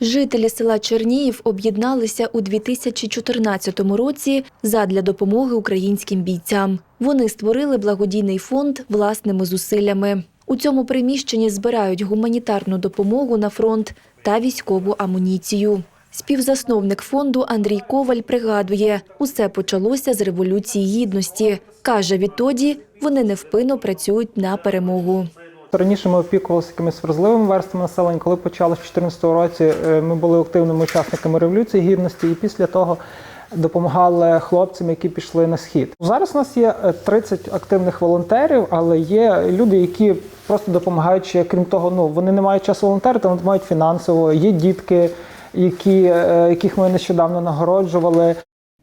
Жителі села Черніїв об'єдналися у 2014 році задля допомоги українським бійцям. Вони створили благодійний фонд власними зусиллями. У цьому приміщенні збирають гуманітарну допомогу на фронт та військову амуніцію. Співзасновник фонду Андрій Коваль пригадує, усе почалося з Революції Гідності. Каже, відтоді вони невпинно працюють на перемогу. Раніше ми опікувалися якимись вразливими верствами населення. Коли почали в 2014 році, е, ми були активними учасниками революції гідності, і після того допомагали хлопцям, які пішли на схід. Зараз у нас є е, 30 активних волонтерів, але є люди, які просто допомагають ще крім того, ну вони не мають часу волонтерити, вони мають фінансово. Є дітки, які, е, яких ми нещодавно нагороджували.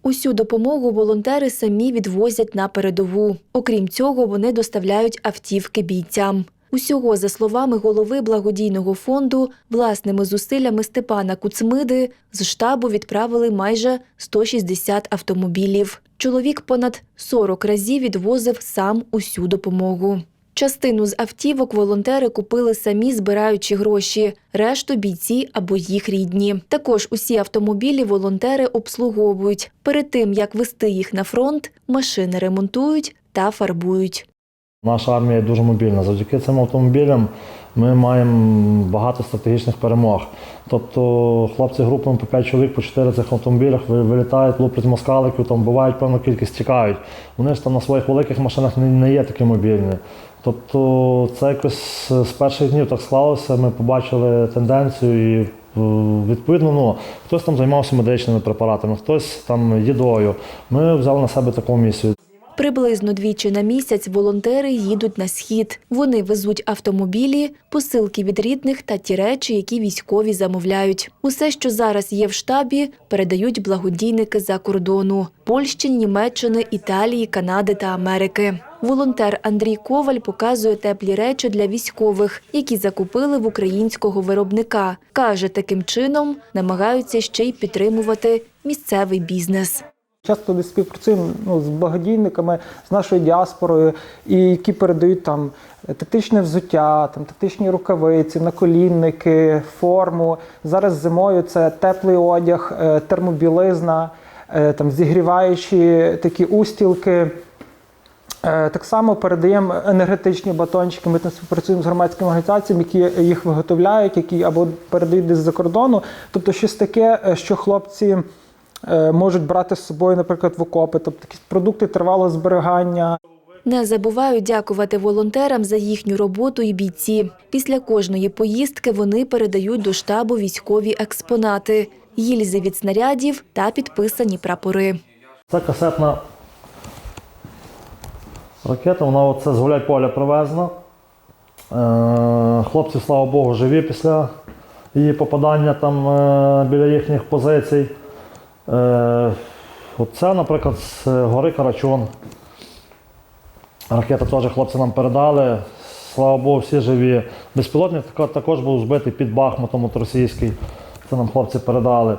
Усю допомогу волонтери самі відвозять на передову. Окрім цього, вони доставляють автівки бійцям. Усього, за словами голови благодійного фонду, власними зусиллями Степана Куцмиди з штабу відправили майже 160 автомобілів. Чоловік понад 40 разів відвозив сам усю допомогу. Частину з автівок волонтери купили самі, збираючи гроші, решту бійці або їх рідні. Також усі автомобілі волонтери обслуговують. Перед тим як вести їх на фронт, машини ремонтують та фарбують. Наша армія дуже мобільна. Завдяки цим автомобілям ми маємо багато стратегічних перемог. Тобто хлопці групами по 5 чоловік по 4 цих автомобілях вилітають, луплять москаликів, там бувають певну кількість тікають. Вони ж там на своїх великих машинах не, є такі мобільні. Тобто це якось з перших днів так склалося. Ми побачили тенденцію і е, відповідно, ну хтось там займався медичними препаратами, хтось там їдою. Ми взяли на себе таку місію. Приблизно двічі на місяць волонтери їдуть на схід. Вони везуть автомобілі, посилки від рідних та ті речі, які військові замовляють. Усе, що зараз є в штабі, передають благодійники за кордону Польщі, Німеччини, Італії, Канади та Америки. Волонтер Андрій Коваль показує теплі речі для військових, які закупили в українського виробника. Каже, таким чином намагаються ще й підтримувати місцевий бізнес. Часто десь співпрацюємо ну, з благодійниками, з нашою діаспорою, і які передають там тактичне взуття, там тактичні рукавиці, наколінники, форму. Зараз зимою це теплий одяг, е, термобілизна, е, там зігріваючі такі устілки. Е, Так само передаємо енергетичні батончики. Ми там співпрацюємо з громадськими організаціями, які їх виготовляють, які або передають десь за кордону. Тобто щось таке, що хлопці можуть брати з собою, наприклад, в окопи, тобто якісь продукти тривалого зберігання. Не забувають дякувати волонтерам за їхню роботу і бійці. Після кожної поїздки вони передають до штабу військові експонати, гільзи від снарядів та підписані прапори. Це касетна ракета, вона оце з Гуляйполя привезена. Е, Хлопці, слава Богу, живі після її попадання там е, біля їхніх позицій. Е, Оце, наприклад, з гори Карачун. Ракета теж хлопці нам передали. Слава Богу, всі живі. Безпілотник також був збитий під Бахмутом от російський. Це нам хлопці передали.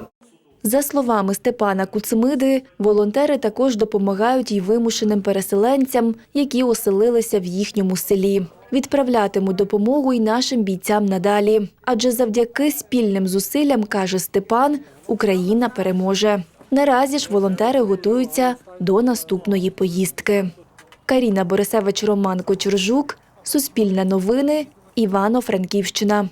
За словами Степана Куцмиди, волонтери також допомагають й вимушеним переселенцям, які оселилися в їхньому селі. Відправлятимуть допомогу й нашим бійцям надалі. Адже завдяки спільним зусиллям, каже Степан, Україна переможе. Наразі ж волонтери готуються до наступної поїздки. Каріна Борисевич, Роман Кочержук, Суспільне новини, Івано-Франківщина.